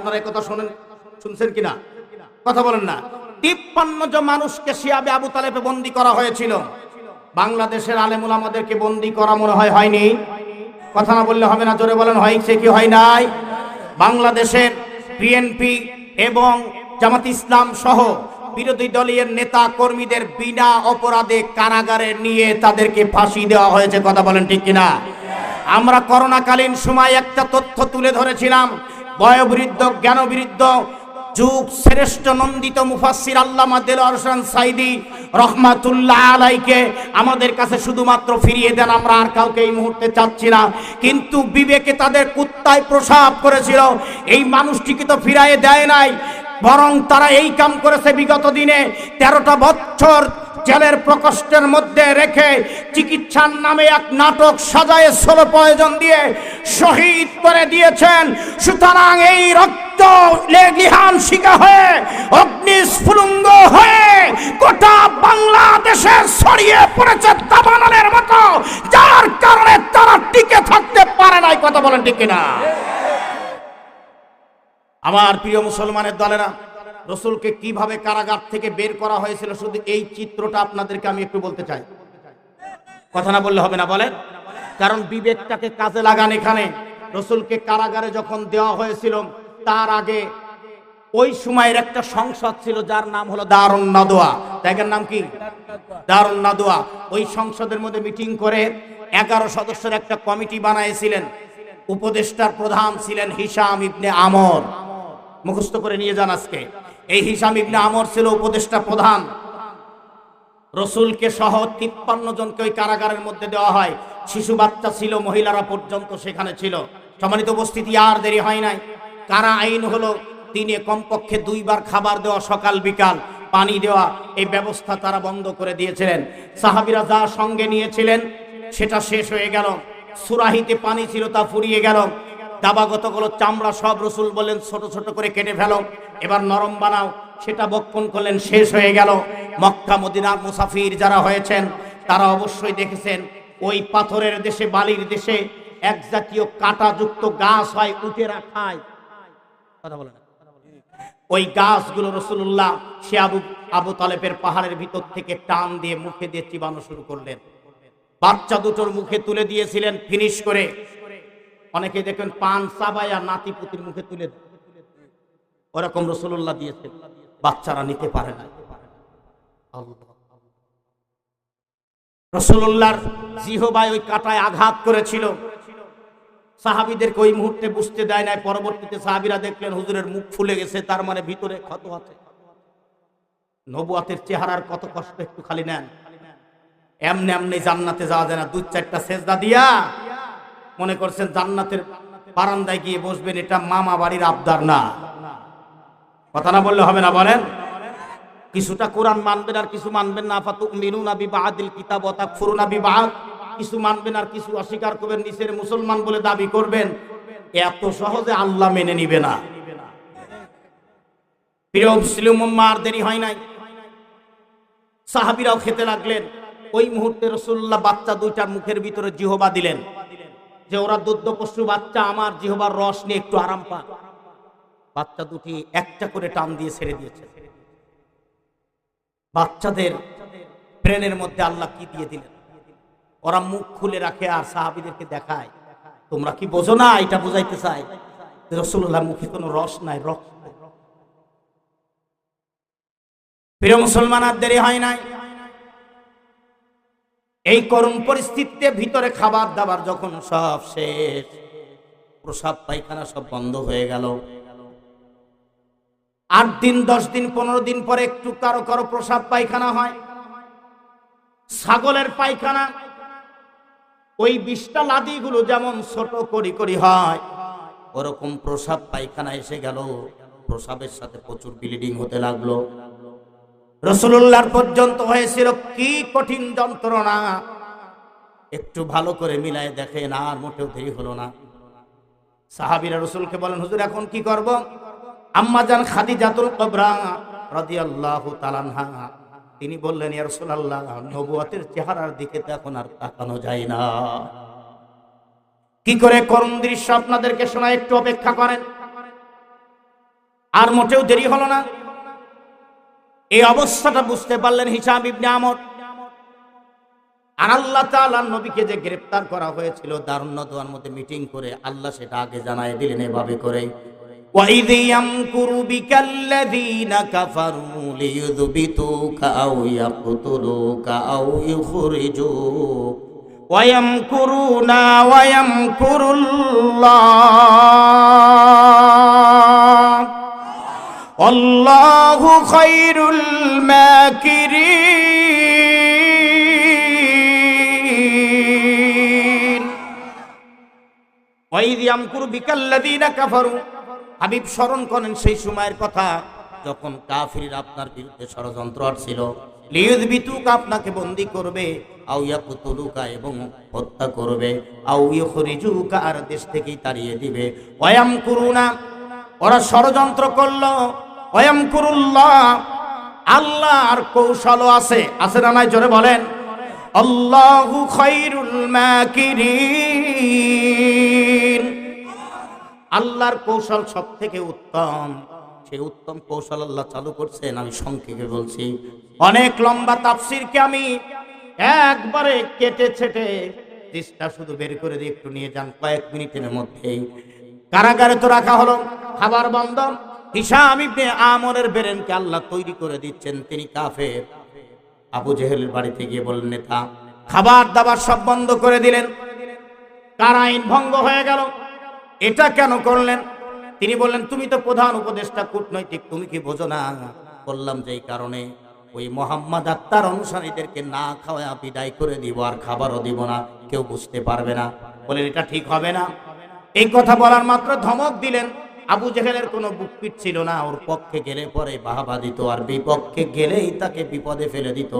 আপনারা কথা শোনেন, শুনছেন কিনা? কথা বলেন না। তিপ্পান্ন জন মানুষকে শিয়াবে আবু তালেবে বন্দি করা হয়েছিল। বাংলাদেশের আলেমুল আমাদেরকে বন্দি করা মনে হয় হয়নি। কথা না বললে হবে না, জোরে বলেন হয়েছে কি হয় নাই? বাংলাদেশের বিএনপি এবং জামাত ইসলাম সহ বিরোধী দলীয় নেতা কর্মীদের বিনা অপরাধে কারাগারে নিয়ে তাদেরকে ফাঁসি দেওয়া হয়েছে, কথা বলেন ঠিক কিনা? আমরা করোনাকালীন সময় একটা তথ্য তুলে ধরেছিলাম বয়োবৃদ্ধ, জ্ঞানবৃদ্ধ, যুগ শ্রেষ্ঠ নন্দিত মুফাসসির আল্লামা দেলোয়ার হোসেন সাইদি রহমাতুল্লাহ আলাইকে আমাদের কাছে শুধুমাত্র ফিরিয়ে দেন, আমরা আর কাউকে এই মুহূর্তে চাচ্ছি না। কিন্তু বিবেকে তাদের কুত্তায় প্রসাব করেছিল, এই মানুষটিকে তো ফিরাইয়ে দেয় নাই, বরং তারা এই কাম করেছে বিগত দিনে তেরোটা বছর জেলের প্রকোষ্ঠের মধ্যে রেখে চিকিৎসার নামে এক নাটক সাজায় ষোলো প্রয়োজন দিয়ে শহীদ করে দিয়েছেন। সুতরাং এই রক্ত লেগিহান শিকা হয়ে অগ্নিস্ফুলুঙ্গ হয়ে গোটা বাংলাদেশে ছড়িয়ে পড়েছে দাবানলের মতো, যার কারণে তারা টিকে থাকতে পারে নাই। কথা বলেন ঠিক কিনা? আমার প্রিয় মুসলমানের দলেরা রসুলকে কীভাবে কারাগার থেকে বের করা হয়েছিল শুধু এই চিত্রটা আপনাদেরকে আমি একটু বলতে চাই। কথা না বললে হবে না, বলেন। কারণ বিবেকটাকে কাজে লাগান এখানে। রসুলকে কারাগারে যখন দেওয়া হয়েছিল, তার আগে ওই সময়ের একটা সংসদ ছিল, যার নাম হলো দারুণ নাদোয়া জায়গার নাম কি? দারুণ নাদোয়া ওই সংসদের মধ্যে মিটিং করে এগারো সদস্যের একটা কমিটি বানাইছিলেন। উপদেষ্টার প্রধান ছিলেন হিসাম ইবনে আমর। মুখস্থ করে নিয়ে যান আজকে। এই হিসাম ইবনে আমর ছিল উপদেষ্টা প্রধান। রসুলকে সহ তিপ্পান্ন জনকে ওই কারাগারের মধ্যে দেওয়া হয়। শিশু বাচ্চা ছিল, মহিলারা পর্যন্ত সেখানে ছিল। সম্মানিত উপস্থিতি, আর দেরি হয় নাই। কারা আইন হলো, দিনে কমপক্ষে দুইবার খাবার দেওয়া সকাল বিকাল, পানি দেওয়া, এই ব্যবস্থা তারা বন্ধ করে দিয়েছিলেন। সাহাবিরা যা সঙ্গে নিয়েছিলেন, সেটা শেষ হয়ে গেল। সুরাহিতে পানি ছিল, তা ফুরিয়ে গেল। দাবাগতগুলো চামড়া সব রসুল বলেন ছোট ছোট করে কেটে ফেলো। এবার নরম বানাও। সেটা বক্ষণ করলেন, শেষ হয়ে গেল। মক্কা, মদিনার মুসাফির যারা হয়েছেন, তারা অবশ্যই দেখেছেন, ওই পাথরের দেশে, বালির দেশে এক জাতীয় কাঁটাযুক্ত গাছ হয় উটেরা খায়। কথা বলে না। ওই গাছগুলো রসুল্লাহ সে আবু আবু তালেবের পাহাড়ের ভিতর থেকে টান দিয়ে মুখে দিয়ে চিবানো শুরু করলেন। বাচ্চা দুটোর মুখে তুলে দিয়েছিলেন ফিনিশ করে। অনেকে দেখেন পান সাবায়া নাতি পুতির মুখে তুলে দেয়। ওরকম রসুল্লাহ দিয়েছেন বাচ্চারা নিতে পারে না। রসুল্লাহর জিহবায় ওই কাটায় আঘাত করেছিল। সাহাবিদেরকে ওই মুহূর্তে বুঝতে দেয় নাই, পরবর্তীতে সাহাবিরা দেখলেন হুজুরের মুখ ফুলে গেছে, তার মানে ভিতরে ক্ষত আছে। নবুয়াতের চেহারার কত কষ্ট একটু খালি নেন। এমনি এমনি জান্নাতে যাওয়া যায় না দু চারটা সেজদা দিয়া মনে করছেন জান্নাতের বারান্দায় গিয়ে বসবেন, এটা মামা বাড়ির আবদার না। কথা না বললে হবে না বলেন? কিছুটা কোরআন মানবেন আর কিছু মানবেন না। ফাতু মিনু নাবি বাহাদিল কিতাব অতাক ফুরু নাবি বাহাদ কিছু মানবেন আর কিছু অস্বীকার করবেন নিচের মুসলমান বলে দাবি করবেন। এত সহজে আল্লাহ মেনে নিবে না। প্রিয় মুসলিম আর দেরি হয় নাই। সাহাবিরাও খেতে লাগলেন। ওই মুহূর্তে রসুল্লাহ বাচ্চা দুইটার মুখের ভিতরে জিহবা দিলেন। যে ওরা দুধ পশু বাচ্চা, আমার জিহবার রস নিয়ে একটু আরাম পাক। বাচ্চা দুটি একটা করে টান দিয়ে ছেড়ে দিয়েছে। বাচ্চাদের ব্রেনের মধ্যে আল্লাহ কি দিয়ে দিলেন? ওরা মুখ খুলে রাখে আর সাহাবিদেরকে দেখায়। তোমরা কি বোঝো না? এটা বুঝাইতে চাই রসুল্লাহ মুখে কোনো রস নাই, রক্ত প্রিয় মুসলমান, আর দেরি হয় নাই। এই করুণ পরিস্থিতিতে ভিতরে খাবার দাবার যখন সব শেষ প্রসাব পায়খানা সব বন্ধ হয়ে গেল। আট দিন, দশ দিন, পনেরো দিন পরে একটু কারও কারও প্রসাদ পায়খানা হয়। ছাগলের পায়খানা। ওই বিশটা লাদিগুলো যেমন ছোট করি করি হয়, ওরকম প্রসাব পায়খানা এসে গেল। প্রসাবের সাথে প্রচুর ব্লিডিং হতে লাগল। রসুল্লাহর পর্যন্ত হয়েছিল কি কঠিন যন্ত্রণা। একটু ভালো করে মিলায় দেখেন, আর মোটেও দেরি হলো না। সাহাবিরা রসুলকে বলেন, হুজুর, এখন কি করব? আম্মা জান খাদিজাতুল কবরা রাদিয়াল্লাহু তাআলাহা তিনি বললেন, ইয়া রাসূলুল্লাহ, নবুয়তের চেহারার দিকে তো এখন আর তাকানো যায় না। কি করে করুণ দৃশ্য আপনাদেরকে শোনা একটু অপেক্ষা করেন। আর মোটেও দেরি হলো না। এই অবস্থাটা বুঝতে পারলেন হিসাব ইবনে আমর। আর আল্লাহ তাআলা নবীকে যে গ্রেফতার করা হয়েছিল দারুণ্য দোয়ার মধ্যে মিটিং করে আল্লাহ সেটা আগে জানায় দিলেন এভাবে করে। وإذ يمكر بك الذين كفروا ليذبتوك أو يقتلوك أو يخرجوك ويمكرون ويمكر الله والله خير الماكرين وإذ يمكر بك الذين كفروا হাবিব স্মরণ করেন সেই সময়ের কথা, যখন কাফির আপনার বিরুদ্ধে ষড়যন্ত্র আসছিল লিয়ুযবিতুক আপনাকে বন্দি করবে, আও ইয়াকতুলুকা এবং হত্যা করবে, আও ইউখরিজুকা আর দেশ থেকেই তাড়িয়ে দিবে। ওয়ায়ামকুরুনা, ওরা ষড়যন্ত্র করল। করুল্লাহ আল্লাহ আর কৌশলও আছে। আছে না নাই? জোরে বলেন। আল্লাহু খাইরুল মাকিরিন। আল্লাহর কৌশল সব থেকে উত্তম। সেই উত্তম কৌশল আল্লাহ চালু করছেন, আমি সংক্ষেপে বলছি। অনেক লম্বা তাফসিরকে আমি একবারে কেটে ছেটে চেষ্টা শুধু বের করে দিয়ে একটু নিয়ে যান কয়েক মিনিটের মধ্যেই। কারাগারে তো রাখা হলো, খাবার বন্ধ হিসাম ইবনে আমরের বেরেনকে আল্লাহ তৈরি করে দিচ্ছেন, তিনি কাফের। আবু জেহেলের বাড়িতে গিয়ে বললেন, নেতা, খাবার দাবার সব বন্ধ করে দিলেন। কার আইন ভঙ্গ হয়ে গেল। এটা কেন করলেন? তিনি বললেন, তুমি তো প্রধান উপদেষ্টা, কূটনৈতিক, তুমি কি বোঝো না? বললাম যে এই কারণে ওই মোহাম্মদ আত্মার অনুসারীদেরকে না খাওয়া বিদায় করে দিব, আর খাবারও দিব না, কেউ বুঝতে পারবে না। বলেন এটা ঠিক হবে না। এই কথা বলার মাত্র ধমক দিলেন। আবু জেহেলের কোনো বুকপিট ছিল না, ওর পক্ষে গেলে পরে বাহাবা দিত, আর বিপক্ষে গেলেই তাকে বিপদে ফেলে দিত।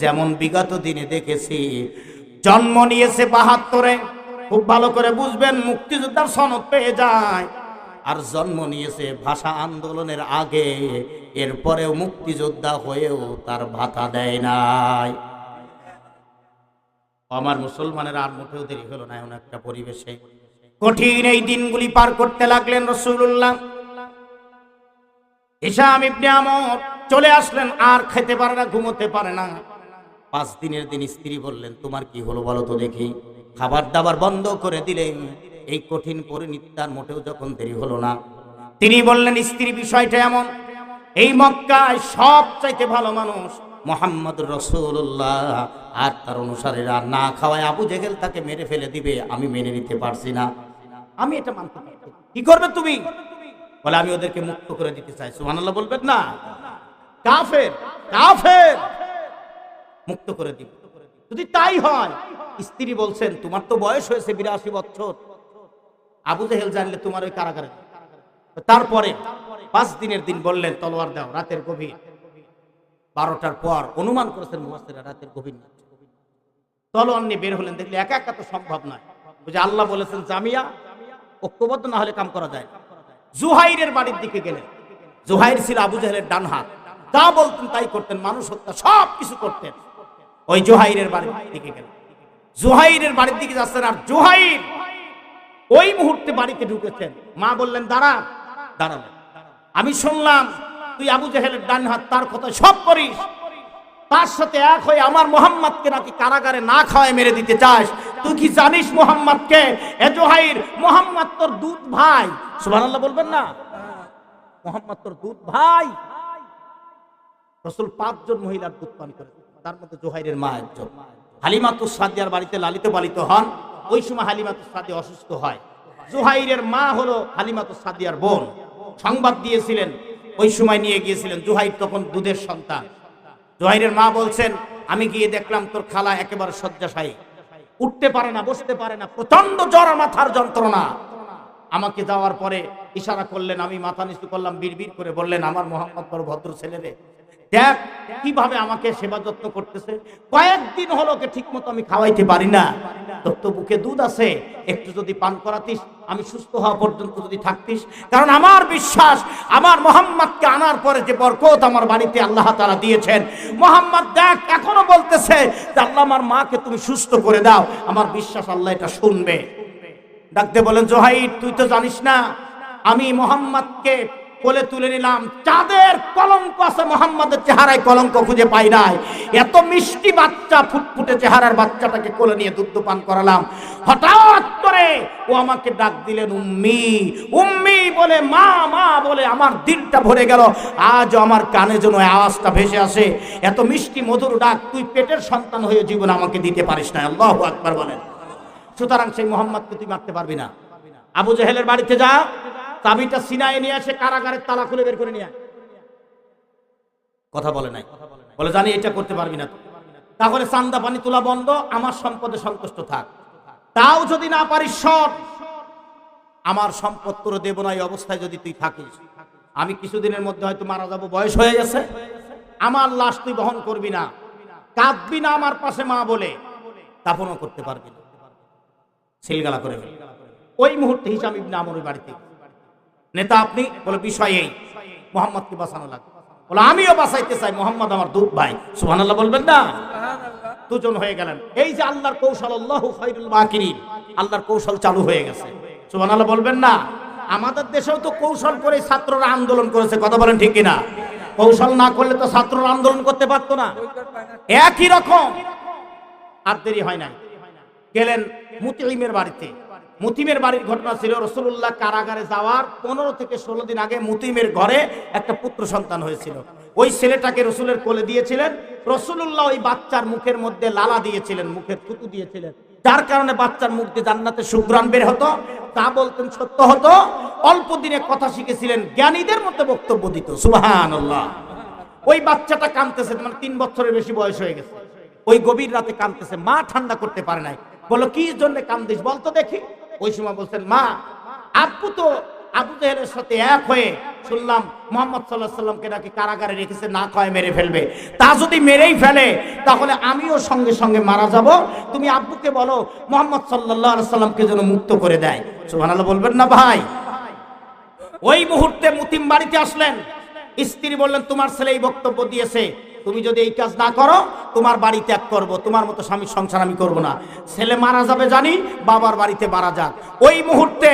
যেমন বিগত দিনে দেখেছি, জন্ম নিয়েছে বাহাত্তরে খুব ভালো করে বুঝবেন, মুক্তিযোদ্ধার সনদ পেয়ে যায়। আর জন্ম নিয়েছে ভাষা আন্দোলনের আগে, এরপরেও মুক্তিযোদ্ধা হয়েও তার ভাতা দেয় নাই। আমার মুসলমানের আর মোটেও দেরি হলো না, এমন একটা পরিবেশে। কঠিন এই দিনগুলি পার করতে লাগলেন রসুল্লাহ হিসাম ইবনে আমর চলে আসলেন, আর খেতে পারে না, ঘুমোতে পারে না। পাঁচ দিনের দিন স্ত্রী বললেন, তোমার কি হলো বলো তো দেখি। খাবার দাবার বন্ধ করে দিলেন। এই কঠিন পরিণিতার মোটেও যখন দেরি হলো না, তিনি বললেন, স্ত্রী, বিষয়টা এমন, এই মক্কায় সব চাইতে ভালো মানুষ মোহাম্মদ রসুল্লাহ আর তার অনুসারীরা না খাওয়ায় আবু জেগেল তাকে মেরে ফেলে দিবে, আমি মেনে নিতে পারছি না। আমি এটা মানতে পারছি। কি করবে তুমি? বলে, আমি ওদেরকে মুক্ত করে দিতে চাই। সুবহানাল্লাহ বলবেন না। কাফের কাফের। মুক্ত করে দিব। যদি তাই হয়, স্ত্রী বলছেন, তোমার তো বয়স হয়েছে বিরাশি বছর। আবু জেহেল জানলে, তোমার ওই কারাগারে তারপরে পাঁচ দিনের দিন বললেন, তলোয়ার দাও, রাতের গভীর। বারোটার পর অনুমান করেছেন মুহাসিরা রাতের গভীর নাচ তলোয়ার নিয়ে বের হলেন দেখলে একা একা তো সম্ভব নয়। যে আল্লাহ বলেছেন, জামিয়া, ঐক্যবদ্ধ না হলে কাম করা যায় না। জুহাইরের বাড়ির দিকে গেলেন। জুহাইর ছিল আবু জাহেলের ডান হাত যা বলতেন তাই করতেন, মানুষ হত্যা সব কিছু করতেন। ওই জুহাইরের বাড়ির দিকে গেলেন জুহাইরের বাড়ির দিকে যাচ্ছেন আর জুহাইর ওই মুহূর্তে বাড়িতে ঢুকেছেন। মা বললেন, দাঁড়া দাঁড়ালেন আমি শুনলাম তুই আবু জাহেলের ডান হাত, তার কথা সব করিস। তার সাথে এক হয়ে আমার মোহাম্মদকে নাকি কারাগারে না খাওয়ায় মেরে দিতে চাস? তুই কি জানিস মোহাম্মদকে? এ জোহাইর, মোহাম্মদ তোর দুধ ভাই। সুবহানাল্লাহ বলবেন না। মোহাম্মদ তোর দুধ ভাই। রসুল পাঁচজন মহিলার দুধ পান করে তার মধ্যে জোহাইরের মা একজন। হালিমাতুস সাদিয়ার বাড়িতে লালিত পালিত হন। ওই সময় হালিমাতুস সাদিয়া অসুস্থ হয়। জুহাইরের মা হলো হালিমাতুস সাদিয়ার বোন। সংবাদ দিয়েছিলেন, ওই সময় নিয়ে গিয়েছিলেন। জুহাইর তখন দুধের সন্তান। জুহাইরের মা বলছেন, আমি গিয়ে দেখলাম তোর খালা একেবারে শয্যাশায়ী। উঠতে পারে না, বসতে পারে না প্রচণ্ড জ্বর, মাথার যন্ত্রণা। আমাকে যাওয়ার পরে ইশারা করলেন, আমি মাথা নিচু করলাম, বিড়বিড় করে বললেন, আমার মোহাম্মদ বড় ভদ্র ছেলে রে দেখ, কীভাবে আমাকে সেবা যত্ন করতেছে? কয়েকদিন হলো ওকে ঠিক মতো আমি খাওয়াইতে পারি না। তোর তো বুকে দুধ আছে, একটু যদি পান করাতিস, আমি সুস্থ হওয়া পর্যন্ত যদি থাকতিস। কারণ আমার বিশ্বাস, আমার মোহাম্মদকে আনার পরে যে বরকত আমার বাড়িতে আল্লাহ তারা দিয়েছেন, মোহাম্মদ দেখ, এখনও বলতেছে যে, আল্লাহ আমার মাকে তুমি সুস্থ করে দাও। আমার বিশ্বাস আল্লাহ এটা শুনবে। ডাকতে বলেন, জোহাইর, তুই তো জানিস না, আমি মোহাম্মদকে কোলে তুলে নিলাম। চাঁদের কলঙ্ক আছে, মোহাম্মদের চেহারায় কলঙ্ক খুঁজে পাই নাই। এত মিষ্টি বাচ্চা, ফুটফুটে চেহারার বাচ্চাটাকে কোলে নিয়ে দুধ পান করালাম। হঠাৎ করে ও আমাকে ডাক দিলেন, উম্মি উম্মি বলে, মা মা বলে, আমার দিলটা ভরে গেল। আজ আমার কানে যেন আওয়াজটা ভেসে আসে। এত মিষ্টি, মধুর ডাক, তুই পেটের সন্তান হয়ে জীবন আমাকে দিতে পারিস না। আল্লাহ আকবার বলেন। সুতরাং সেই মোহাম্মদকে তুই মারতে পারবি না। আবু জাহেলের বাড়িতে যা। চাবিটা সিনায় নিয়ে আসে, কারাগারের তালা খুলে বের করে নিয়ে কথা বলে নাই। বলে, জানি এটা করতে পারবি না তাহলে চান্দা পানি তোলা বন্ধ, আমার সম্পদে সন্তুষ্ট থাক। তাও যদি না পারিস সব আমার সম্পদ তোর দেব না, এই অবস্থায় যদি তুই থাকিস। আমি কিছুদিনের মধ্যে হয়তো মারা যাব, বয়স হয়ে গেছে। আমার লাশ তুই বহন করবি না। কাঁদবি না আমার পাশে মা বলে। দাফনও করতে পারবি না। সিলগালা করে ওই মুহূর্তে হিসাম ইবনে আমর ওই বাড়িতে নেতা আপনি? বলে বিষয় এই। মোহাম্মদকে বাঁচানো লাগবে। বলে আমিও বাঁচাইতে চাই। মোহাম্মদ আমার দুধ ভাই। সুবহানাল্লাহ বলবেন না? দুজন হয়ে গেলেন। এই যে আল্লাহর কৌশল আল্লাহ খাইরুল মাকিরিন আল্লাহর কৌশল চালু হয়ে গেছে। সুবহানাল্লাহ বলবেন না? আমাদের দেশেও তো কৌশল করে ছাত্ররা আন্দোলন করেছে। কথা বলেন ঠিক কিনা? কৌশল না করলে তো ছাত্ররা আন্দোলন করতে পারতো না। একই রকম। আর দেরি হয় না গেলেন মুতিমের বাড়িতে। মুতিমের বাড়ির ঘটনা ছিল রসুল্লাহ কারাগারে যাওয়ার পনেরো থেকে ষোলো দিন আগে মুতিমের ঘরে একটা পুত্র সন্তান হয়েছিল। ওই ছেলেটাকে রসুলের কোলে দিয়েছিলেন রসুল্লাহ ওই বাচ্চার মুখের মধ্যে লালা দিয়েছিলেন, মুখের থুতু দিয়েছিলেন। যার কারণে বাচ্চার মুখ দিয়ে জান্নাতে সুগ্রাণ বের হতো, তা বলতেন সত্য হতো, অল্প দিনে কথা শিখেছিলেন, জ্ঞানীদের মধ্যে বক্তব্য দিত সুবাহান ওই বাচ্চাটা কাঁদতেছে মানে তিন বছরের বেশি বয়স হয়ে গেছে। ওই গভীর রাতে কাঁদতেছে, মা ঠান্ডা করতে পারে নাই। বলো কি জন্য কান্দিস? বলতো দেখি। ওই সময় বলছেন মা আপু তো আবু জাহেলের সাথে এক হয়ে শুনলাম মোহাম্মদ সাল্লাহ সাল্লামকে নাকি কারাগারে রেখেছে, না কয় মেরে ফেলবে। তা যদি মেরেই ফেলে, তাহলে আমিও সঙ্গে সঙ্গে মারা যাব। তুমি আব্বুকে বলো, মোহাম্মদ সাল্লাহ সাল্লামকে যেন মুক্ত করে দেয়। সুবহানাল্লাহ বলবেন না ভাই। ওই মুহূর্তে মুতিম বাড়িতে আসলেন। স্ত্রী বললেন, তোমার ছেলে এই বক্তব্য দিয়েছে। তুমি যদি এই কাজ না করো, তোমার বাড়ি ত্যাগ করব, তোমার মতো স্বামীর সংসার আমি করব না। ছেলে মারা যাবে জানি, বাবার বাড়িতে মারা যাক। ওই মুহূর্তে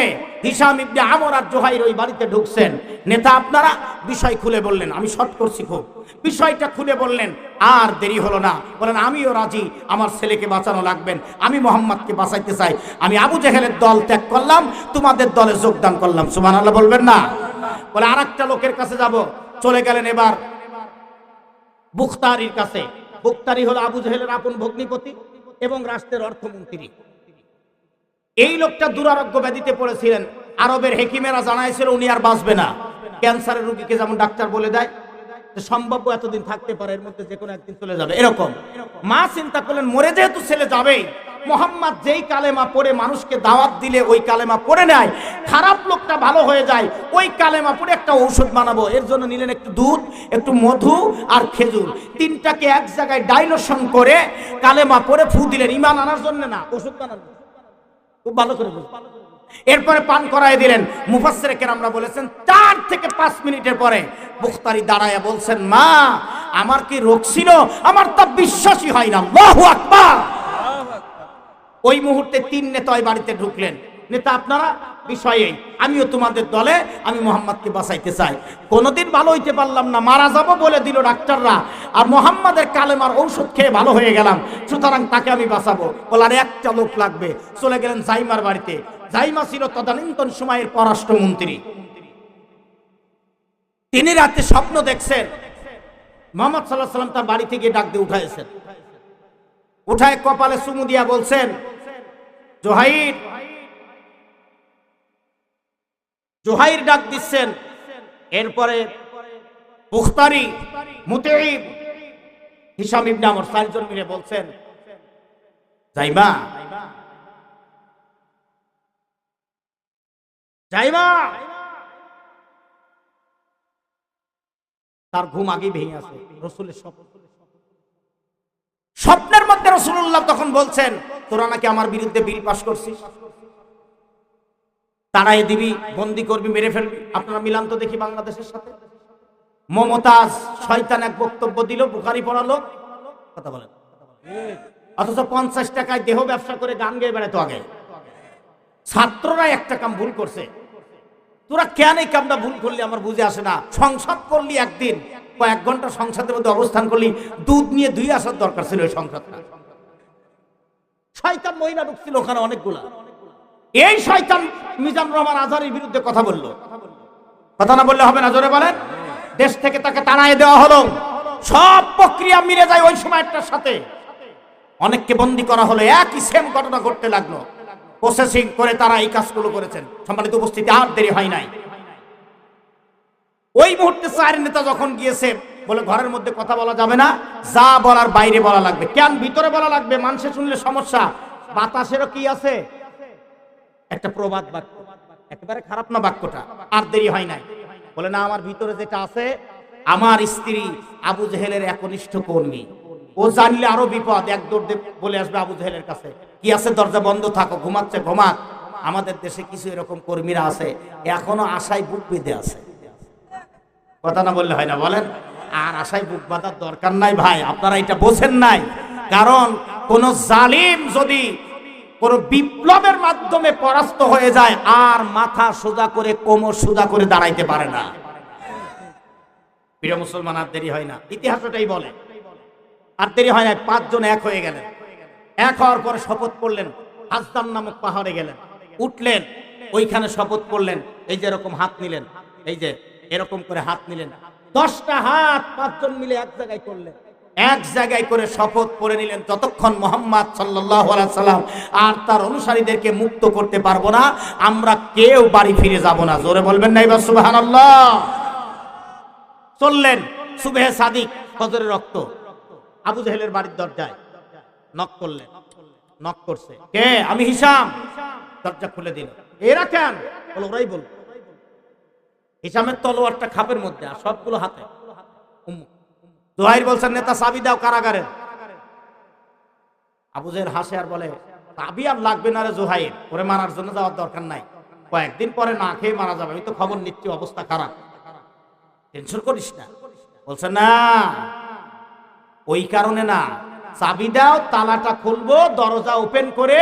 হিসাম ইবনে আমর আর জোহাইর ওই বাড়িতে ঢুকছেন। নেতা আপনারা বিষয় খুলে বললেন, আমি শর্ট করছি খুব। বিষয়টা খুলে বললেন, আর দেরি হলো না। বলেন, আমিও রাজি, আমার ছেলেকে বাঁচানো লাগবেন আমি মোহাম্মদকে বাঁচাইতে চাই। আমি আবু জেহেলের দল ত্যাগ করলাম, তোমাদের দলে যোগদান করলাম। সুমান আল্লাহ বলবেন না? বলে, আরেকটা লোকের কাছে যাব। চলে গেলেন এবার বুখতারির কাছে। বুখতারি হলো আবু জাহেলের আপন ভগ্নিপতি এবং রাষ্ট্রের অর্থমন্ত্রী। এই লোকটা দুরারোগ্য ব্যাধিতে পড়েছিলেন। আরবের হেকিমেরা জানাইছিল উনি আর বাঁচবে না। ক্যান্সারের রুগীকে যেমন ডাক্তার বলে দেয় সম্ভাব্য এতদিন থাকতে পারে, এর মধ্যে যে কোনো একদিন চলে যাবে। এরকম। মা চিন্তা করলেন, মরে যেহেতু ছেলে যাবেই। মোহাম্মদ যেই কালেমা পড়ে মানুষকে দাওয়াত দিলে, ওই কালেমা পড়ে নেয়। খারাপ লোকটা ভালো হয়ে যায়, ওই কালেমা পড়ে একটা ঔষধ বানাবো। এর জন্য নিলেন একটু দুধ, একটু মধু আর খেজুর। তিনটাকে এক জায়গায় ডাইনোশন করে কালেমা পড়ে ফু দিলেন। ইমান আনার জন্য না, ওষুধ বানার জন্য। খুব ভালো করে। এরপরে পান করায় দিলেন। মুফাসসিরে কেরামরা বলেছেন, চার থেকে পাঁচ মিনিটের পরে বুখতারি দাঁড়ায় বলছেন, মা, আমার কি রোগ ছিল? আমার তা বিশ্বাসই হয় না। আল্লাহু আকবার! ওই মুহূর্তে তিন নেতা ওই বাড়িতে ঢুকলেন। নেতা, আপনারা বিষয়ে আমিও তোমাদের দলে, আমি মোহাম্মদকে বাঁচাইতে চাই। কোনোদিন ভালো হইতে পারলাম না, মারা যাব বলে দিল ডাক্তাররা। আর মোহাম্মদের কালেমার ঔষধ খেয়ে ভালো হয়ে গেলাম, সুতরাং তাকে আমি বাঁচাবো। বলার একটা লোক লাগবে। চলে গেলেন জাইমার বাড়িতে। জাইমা ছিল তদানীন্তন সময়ের পররাষ্ট্রমন্ত্রী। তিনি রাতে স্বপ্ন দেখছেন, মোহাম্মদ সাল্লাহ সাল্লাম তার বাড়ি থেকে ডাক দিয়ে উঠাইছেন। উঠায় কপালে চুমু দিয়া বলছেন, জোহাইর জোহাইর ডাক দিচ্ছেন। এরপরে বুখতারি মুতেইব হিসাম ইবনে আমর চারজন মিলে বলছেন যাইবা যাইবা। তার ঘুম আগেই ভেঙে আছে। রসুলের স্বপ্ন। স্বপ্নের মধ্যে রসুল্লাহ তখন বলছেন, তোরা নাকি আমার বিরুদ্ধে বিল পাশ করছিস? তারাই দিবি, বন্দি করবি, মেরে ফেলবি। আপনারা মিলান তো দেখি বাংলাদেশের সাথে। মমতাজ শয়তান এক বক্তব্য দিল, বুখারি পড়ালো। কথা বলেন। অথচ পঞ্চাশ টাকায় দেহ ব্যবসা করে গান গেয়ে বেড়াতো আগে। ছাত্ররা একটা কাম ভুল করছে। তোরা কেন এই কামটা ভুল করলি আমার বুঝে আসে না? সংসদ করলি একদিন, কয়েক ঘণ্টা সংসদের মধ্যে অবস্থান করলি, দুধ নিয়ে দুই আসার দরকার ছিল ওই সংসদটা। শয়তান মহিলা ঢুকছিল ওখানে অনেকগুলা। এই শয়তান মিজান রহমান আজহারের বিরুদ্ধে কথা বলল। কথা না বললে হবে না, জোরে বলেন। দেশ থেকে তাকে তাড়ায় দেওয়া হলো। সব প্রক্রিয়া মিলে যায় ওই সময়টার সাথে। অনেককে বন্দি করা হলো, একই সেম ঘটনা ঘটতে লাগল। প্রসেসিং করে তারা এই কাজগুলো করেছেন। সম্মানিত উপস্থিতি, আর দেরি হয় নাই। ওই মুহূর্তে চার নেতা যখন গিয়েছে, বলে ঘরের মধ্যে কথা বলা যাবে না, যা বলার বাইরে বলা লাগবে। কেন ভিতরে বলা লাগবে? মানুষে শুনলে সমস্যা। বাতাসেরও কি আছে? একটা প্রবাদ বাক্য। একেবারে খারাপ না বাক্যটা। আর দেরি হয় নাই। বলে, না, আমার ভিতরে যেটা আছে, আমার স্ত্রী আবু জেহেলের একনিষ্ঠ কর্মী। ও জানলে আরও বিপদ। এক দৌড় বলে আসবে আবু জেহেলের কাছে। কি আছে দরজা বন্ধ থাকো, ঘুমাচ্ছে, ঘুমাক। আমাদের দেশে কিছু এরকম কর্মীরা আছে, এখনও আশায় বুক বেঁধে আছে। কথা না বললে হয় না, বলেন? আর আশায় বুক বাঁধার দরকার নাই ভাই, আপনারা এটা বোঝেন নাই। কারণ কোন জালিম যদি কোন বিপ্লবের মাধ্যমে পরাস্ত হয়ে যায়, আর মাথা সোজা করে, কোমর সোজা করে দাঁড়াইতে পারে না। প্রিয় মুসলমান, আর দেরি হয় না। ইতিহাস ওটাই বলে। আর দেরি হয় না, পাঁচজন এক হয়ে গেলেন। এক হওয়ার পরে শপথ করলেন হাজদাম নামক পাহাড়ে গেলেন। উঠলেন, ওইখানে শপথ করলেন এই যে এরকম হাত নিলেন, এই যে এরকম করে হাত নিলেন। দশটা হাত পাঁচজন মিলে এক জায়গায় করলেন। এক জায়গায় করে শপথ করে নিলেন যতক্ষণ মোহাম্মদ সাল্লাম আর তার অনুসারীদেরকে মুক্ত করতে পারব না, আমরা কেউ বাড়ি ফিরে যাব না। জোরে বলবেন না এবার সুবাহান চললেন, সুবেহ সাদিক, ফজরের রক্ত। আবু জাহেলের বাড়ির দরজায়। নক করলেন নক করছে। কে? আমি হিসাম। দরজা খুলে দিল। এরা কেন? ওরাই বল হিসামের তলোয়ারটা খাপের মধ্যে আর সবগুলো হাতে। জোহাইর বলছেন নেতা দাও কারাগারে। আবু জাহেল হাসে আর বলে, চাবি আর লাগবে না রে জোহাইর। ওরে মারার জন্য যাওয়ার দরকার নাই। কয়েকদিন পরে না খেয়ে মারা যাবে। আমি তো খবর নিচ্ছি, অবস্থা খারাপ। টেনশন করিস না। বলছে, না। ওই কারণে না। চাবি দাও, তালাটা খুলবো, দরজা ওপেন করে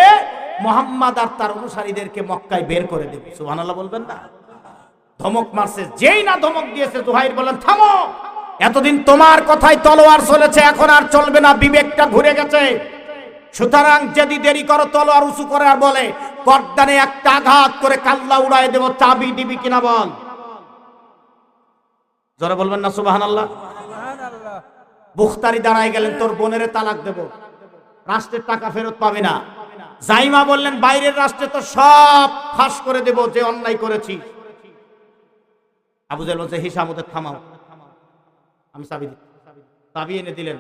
মোহাম্মদ আর তার অনুসারীদেরকে মক্কায় বের করে দেব। সুবহানাল্লাহ বলবেন না? ধমক মারছে, যেই না ধমক দিয়েছে জুহাইর বলেন, থামো! এতদিন তোমার কথাই তলোয়ার চলেছে, এখন আর চলবে না, বিবেকটা ঘুরে গেছে। সুতরাং যদি দেরি করো, তলোয়ার উঁচু করে আর বলে গর্দানে একটা আঘাত করে কাল্লা উড়াই দেব, চাবি দিবি কিনা বল? জোরে বলবেন না সুবাহান আল্লাহ বুখতারি দাঁড়ায় গেলেন, তোর বোনের তালাক দেব। রাষ্ট্রের টাকা ফেরত পাবে না। জাইমা বললেন, বাইরের রাষ্ট্রে তো সব ফাঁস করে দেব যে অন্যায় করেছি। আবু জাহেল বলছে হিসাম ওদের থামাও। আমি চাবি চাবি এনে দিলেন।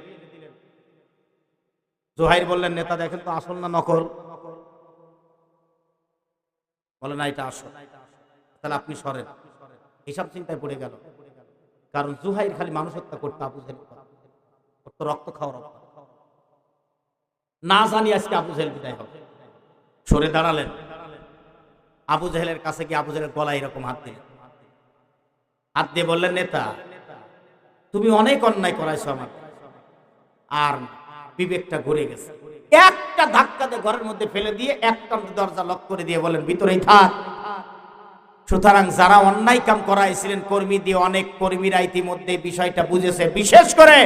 জোহাইর বললেন, নেতা দেখেন তো আসল না নকল? বলে, না, এটা আসল। তাহলে আপনি সরেন। হিসাব চিন্তায় পড়ে গেল। কারণ জুহাইর খালি মানুষ হত্যা করতে আবু জেহেল। রক্ত খাওয়া রক্ত না জানি আজকে আবু জেহেল বিদায় হবে। সরে দাঁড়ালেন। আবু জেহেলের কাছে গিয়ে আবু জেহেলের গলায় এরকম হাত দিলেন। হাত দিয়ে বললেন, নেতা, তুমি অনেক অন্যায় করাইছো আমার আর বিবেকটা ঘুরে গেছে। একটা ধাক্কা দিয়ে ঘরের মধ্যে ফেলে দিয়ে একটা দরজা লক করে দিয়ে বলেন ভিতরেই থাক। সুতরাং যারা অন্যায় কাম করাইছিলেন, কর্মী দিয়ে অনেক কর্মীরা ইতিমধ্যে বিষয়টা বুঝেছে। বিশেষ করে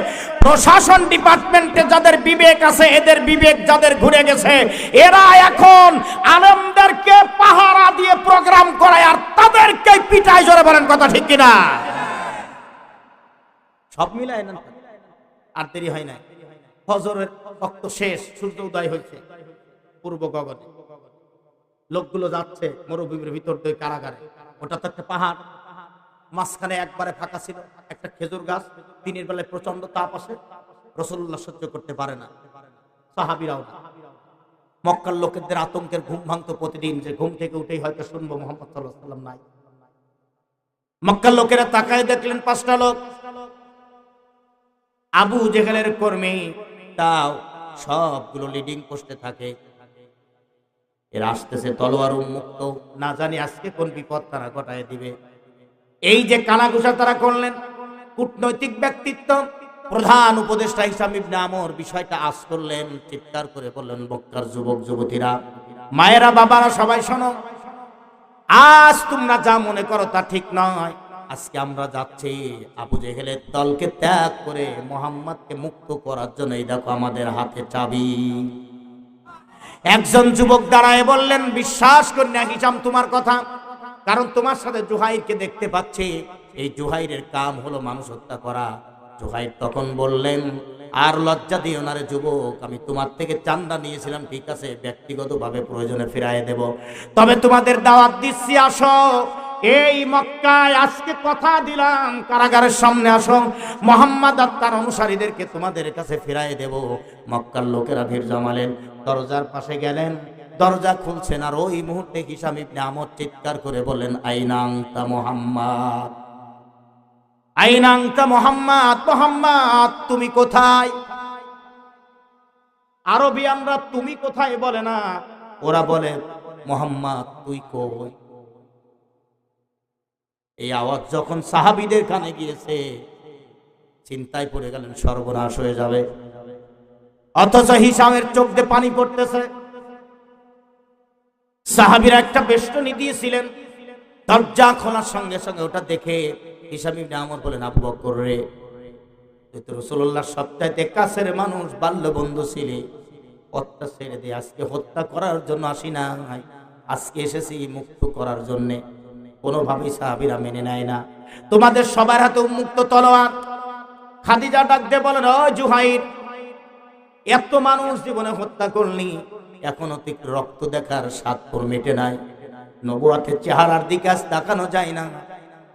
প্রশাসন ডিপার্টমেন্টে যাদের বিবেক আছে, এদের বিবেক যাদের ঘুরে গেছে, এরা এখন আলমদেরকে পাহারা দিয়ে প্রোগ্রাম করায় আর তাদেরকে পিটায়, জোরে বলেন কথা ঠিক কিনা? সব মিলায় না? আর দেরি হয় না। ফজরের রক্ত শেষ, সূর্য উদয় হয়েছে। পূর্ব গগনে। লোকগুলো যাচ্ছে মরুভূমির ভিতর দিয়ে কারাগারে। ওটা তো একটা পাহাড়। মাঝখানে একবারে ফাঁকা ছিল, একটা খেজুর গাছ, দিনের বেলায় প্রচণ্ড তাপ আসে। রসুল্লাহ সহ্য করতে পারে না। সাহাবিরাও না। মক্কার লোকেদের আতঙ্কের ঘুম ভাঙতো প্রতিদিন, যে ঘুম থেকে উঠেই হয়তো শুনব মোহাম্মদ সাল্লাহ সাল্লাম নাই। মক্কার লোকেরা তাকায় দেখলেন পাঁচটা লোক। আবু জেহেলের কর্মী, তাও সবগুলো লিডিং পোস্টে থাকে। এরা আসতেছে তলোয়ার উন্মুক্ত। না জানি আজকে কোন বিপদ তারা ঘটায় দিবে। এই যে কানাঘুষা তারা করলেন কূটনৈতিক ব্যক্তিত্ব প্রধান উপদেষ্টা হিসাব ইবনে আমর বিষয়টা আজ করলেন চিৎকার করে বললেন বক্কার যুবক যুবতীরা মায়েরা বাবারা সবাই শোনো আজ তোমরা যা মনে করো তা ঠিক নয়। আজকে আমরা যাচ্ছি আবু জেহেলের দলকে ত্যাগ করে মোহাম্মদকে মুক্ত করার জন্য। এই দেখো আমাদের হাতে চাবি। একজন যুবক দাঁড়ায় বললেন, বিশ্বাস করি না হিসাম তোমার কথা। কারণ তোমার সাথে জুহাইরকে দেখতে পাচ্ছি। এই জুহাইরের কাম হলো মানুষ হত্যা করা। জুহাইর তখন বললেন, আর লজ্জা দিও না রে যুবক, আমি তোমার থেকে চান্দা নিয়েছিলাম, ঠিক আছে, ব্যক্তিগতভাবে প্রয়োজনে ফেরায় দেব। তবে তোমাদের দাওয়াত দিচ্ছি, আসো। এই মক্কায় আজকে কথা দিলাম, কারাগারের সামনে আসো। মোহাম্মদ আর তার অনুসারীদেরকে তোমাদের কাছে ফিরাই দেব। মক্কার লোকেরা ভিড় জমালেন, দরজার পাশে গেলেন। দরজা খুলছেন আর ওই মুহূর্তে হিসাম ইবনে আমর চিৎকার করে বললেন, আইনাংতা মোহাম্মদ আইনাংতা মোহাম্মদ মোহাম্মদ, তুমি কোথায়? আরবি আমরা তুমি কোথায় বলে না। ওরা বলে, মোহাম্মদ, তুই কই? এই আওয়াজ যখন সাহাবিদের কানে গিয়েছে, চিন্তায় পড়ে গেলেন, সর্বনাশ হয়ে যাবে। অথচ হিসামের চোখ দিয়ে পানি পড়তেছে। সাহাবিরা একটা বেষ্টনী দিয়েছিলেন, দরজা খোলার সঙ্গে সঙ্গে ওটা দেখে হিসাম ইবনে আমর বলেন, আবু বকর রে রসুল্লাহ সপ্তাহে কাছের মানুষ বাল্য বন্ধু ছিলে। হত্যা ছেড়ে দিয়ে আজকে হত্যা করার জন্য আসি না আজকে এসেছি মুক্ত করার জন্যে। কোনোভাবেই সাহাবিরা মেনে নেয় না। তোমাদের সবার হাতে উন্মুক্ত তলোয়ার। খাদিজা ডাক দিয়ে বলেন ও জুহাইর, এত মানুষ জীবনে হত্যা করলি, এখনও তুই রক্ত দেখার স্বাদ মেটে নাই। নবুয়াতের চেহারার দিকে আজ তাকানো যায় না।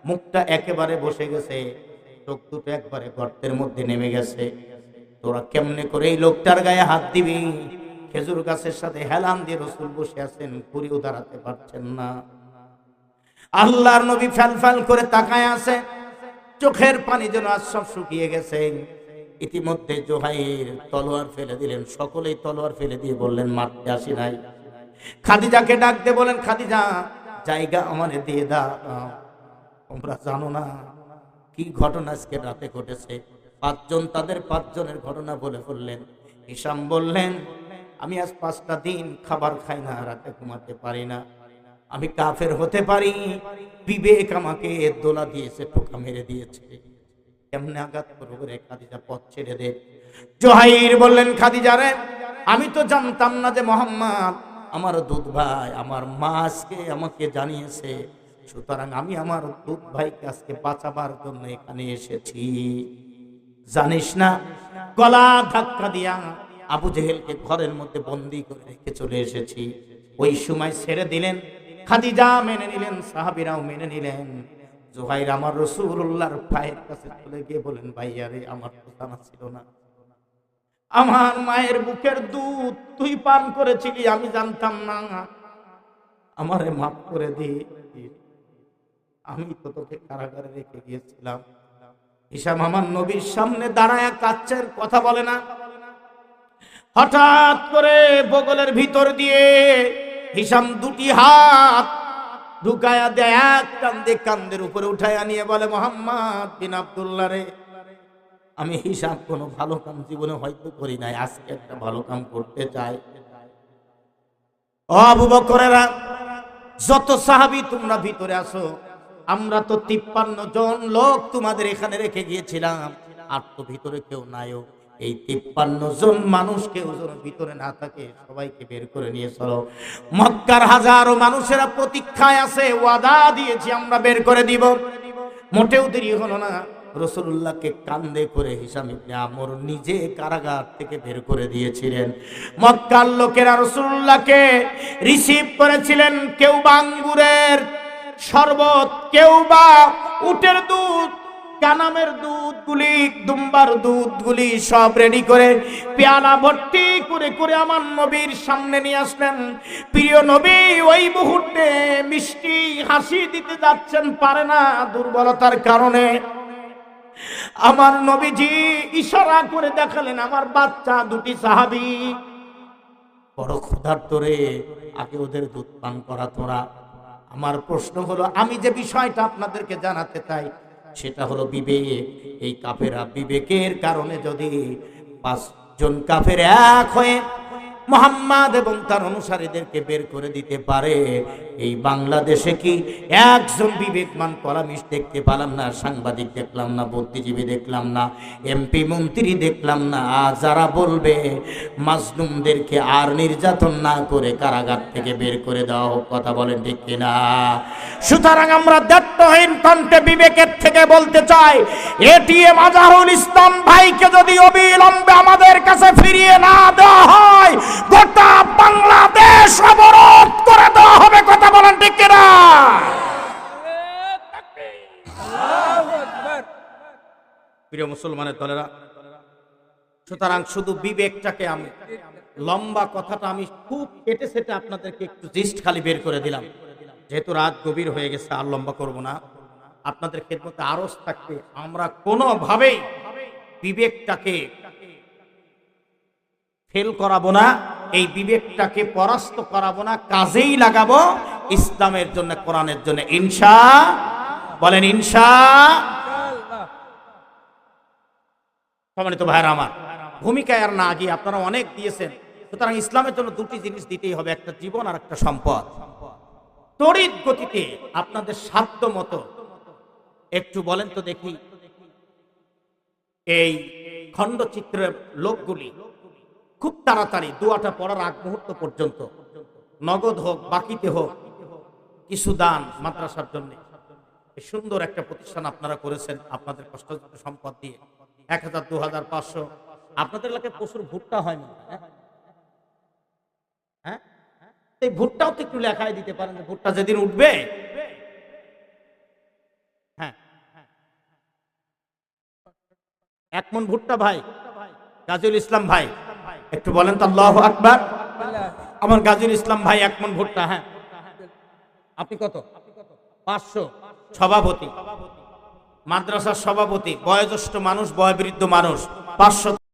মুখটা একেবারে বসে গেছে, চোখ দুটো একবারে গর্তের মধ্যে নেমে গেছে। তোরা কেমনে করে এই লোকটার গায়ে হাত দিবি? খেজুর গাছের সাথে হেলান দিয়ে রসুল বসে আছেন, পুরিও দাঁড়াতে পারছেন না। আল্লাহর নবী ফ্যাল ফ্যাল করে তাকায় আছে। চোখের পানি যেন আজ সব শুকিয়ে গেছে। ইতিমধ্যে জোহাইর তলোয়ার ফেলে দিলেন। সকলেই তলোয়ার ফেলে দিয়ে বললেন, মারতে আসি নাই। খাদিজাকে ডাকতে বলেন, খাদিজা, জায়গা আমার দিয়ে দা তোমরা জানো না কি ঘটনা আজকে রাতে ঘটেছে? পাঁচজন, তাদের পাঁচজনের ঘটনা বলে ফেললেন হিসাম বললেন, আমি আজ পাঁচটা দিন খাবার খাই না, রাতে ঘুমাতে পারি না। আমি কাফের হতে পারি। বিবেক আমাকে দোলা দিয়েছে টোকা মেরে দিয়েছে। কেমনে আঘাত করব রে খাদিজা, পথ ছেড়ে দে। জোহাইর বললেন, খাদিজা রে, আমি তো জানতাম না যে মোহাম্মদ আমার দুধ ভাই, আমার মা আজকে আমাকে জানিয়েছে। সুতরাং আমি আমার দুধ ভাইকে আজকে বাঁচাবার জন্য এখানে এসেছি। জানিস না, গলা ধাক্কা দিয়া আবু জেহেলকে ঘরের মধ্যে বন্দি করে রেখে চলে এসেছি। ওই সময় ছেড়ে দিলেন খাদিজা মেনে নিলেন, সাহাবিরাও মেনে নিলেন। জোহাইর আমার রসুল্লাহর পায়ের কাছে চলে গিয়ে বলেন, ভাইয়া রে, আমার তো ছিল না। আমার মায়ের বুকের দুধ তুই পান করেছিলি, আমি জানতাম না। আমারে মাফ করে দি। আমি তো তোকে কারাগারে রেখে গিয়েছিলাম। হিসাম আমার নবীর সামনে দাঁড়ায় কাচ্ছের কথা বলে না। হঠাৎ করে বগলের ভিতর দিয়ে হিসাম দুটি হাত ঢুকায়া দেয় এক কান্দে কান্দের উপরে উঠাইয়া নিয়ে বলে, মোহাম্মদ বিন আবদুল্লাহ রে, আমি হিসাব কোনো ভালো কাম জীবনে হয়তো করি নাই, আজকে একটা ভালো কাম করতে চাই। আবু বকরেরা, যত সাহাবি তোমরা ভিতরে আসো আমরা তো তিপ্পান্ন জন লোক তোমাদের এখানে রেখে গিয়েছিলাম, আর তো ভিতরে কেউ নাইও। এই তিপ্পান্ন জন মানুষ কেউ যেন ভিতরে না থাকে সবাইকে বের করে নিয়ে চলো। মক্কার হাজারো মানুষেরা প্রতীক্ষায় আছে, ওয়াদা দিয়েছি আমরা বের করে দিব। মোটেও দেরি হলো না। রসুল্লাহকে কান্দে করে হিসাম ইবনে আমর নিজে কারাগার থেকে বের করে দিয়েছিলেন। মক্কার লোকেরা রসুল্লাহকে রিসিভ করেছিলেন কেউ বাঙ্গুরের শরবত, কেউ বা উটের দুধ কানামের দুধগুলি, দুম্বার দুধগুলি সব রেডি করে পেয়ালা ভর্তি করে করে আমার নবীর সামনে নিয়ে আসলেন। প্রিয় নবী, ওই মুহূর্তে মিষ্টি হাসি দিতে যাচ্ছেন পারে না দুর্বলতার কারণে। আমার নবীজি ইশারা করে দেখালেন, আমার বাচ্চা দুটি সাহাবি। বড় ক্ষুধার্ত রে, আগে ওদের দুধ পান করা তোরা। আমার প্রশ্ন হলো, আমি যে বিষয়টা আপনাদেরকে জানাতে চাই সেটা হলো বিবেক। এই কাফেরা বিবেকের কারণে যদি পাঁচজন কাফের এক হয়ে মোহাম্মদ এবং তার অনুসারীদেরকে বের করে দিতে পারে। এই বাংলাদেশে কি একজন বিবেকমান কলামিস্ট দেখতে পেলাম না, সাংবাদিক দেখলাম না, বুদ্ধিজীবী দেখলাম না, এমপি, মন্ত্রী দেখলাম না? যারা বলবে, মাজলুমদেরকে আর নির্যাতন না করে কারাগার থেকে বের করে দেওয়া হোক, কথা বলেন ঠিক কিনা? সুতরাং আমরা দায়িত্বহীন কণ্ঠে বিবেকের থেকে বলতে চাই এটিএম আজহারুল ইসলাম ভাইকে যদি অবিলম্বে আমাদের কাছে ফিরিয়ে না দেওয়া হয় গোটা বাংলাদেশ অবরোধ করে দেওয়া হবে, কথা বলেন ঠিক কিনা? প্রিয় মুসলমানের দলেরা, সুতরাং শুধু বিবেকটাকে আমি, লম্বা কথাটা আমি খুব কেটে সেটে আপনাদেরকে একটু জিস্ট খালি বের করে দিলাম। যেহেতু রাত গভীর হয়ে গেছে, আর লম্বা করব না। আপনাদের খেদমতে আরজ থাকবে, আমরা কোনোভাবেই বিবেকটাকে ফেল করাবো না, এই বিবেকটাকে পরাস্ত করাবো না, কাজেই লাগাবো ইসলামের জন্য, কোরআনের জন্য। ইনসা বলেন ইনসা সম্মানিত ভাইয়ের আমার, ভূমিকায় আর না গিয়ে আপনারা অনেক দিয়েছেন। সুতরাং ইসলামের জন্য দুটি জিনিস দিতেই হবে, একটা জীবন আর একটা সম্পদ। তড়িৎ গতিতে আপনাদের সাধ্য মতো, একটু বলেন তো দেখি। এই খণ্ডচিত্রের লোকগুলি খুব তাড়াতাড়ি দুয়াটা পড়ার আগ মুহূর্ত পর্যন্ত। নগদ হোক, বাকিতে হোক, কিছু দান মাদ্রাসার জন্য। সুন্দর একটা প্রতিষ্ঠান আপনারা করেছেন, আপনাদের কষ্টার্জিত সম্পদ দিয়ে। এক হাজার, দু হাজার, পাঁচশো। আপনাদের এলাকায় প্রচুর ভুট্টা হয় না হ্যাঁ? হ্যাঁ? এই ভুট্টাও তো একটু লেখায় দিতে পারেন ভুট্টা যেদিন উঠবে। হ্যাঁ। এক মন ভুট্টা ভাই গাজীউল ইসলাম ভাই। একটু বলেন তো, আল্লাহ আকবার। আমার গাজীর ইসলাম ভাই এক মন ভোটটা হ্যাঁ। আপনি কত? পাঁচশো। সভাপতি। মাদ্রাসার সভাপতি। বয়োজ্যেষ্ঠ মানুষ, বয়বৃদ্ধ মানুষ। পাঁচশো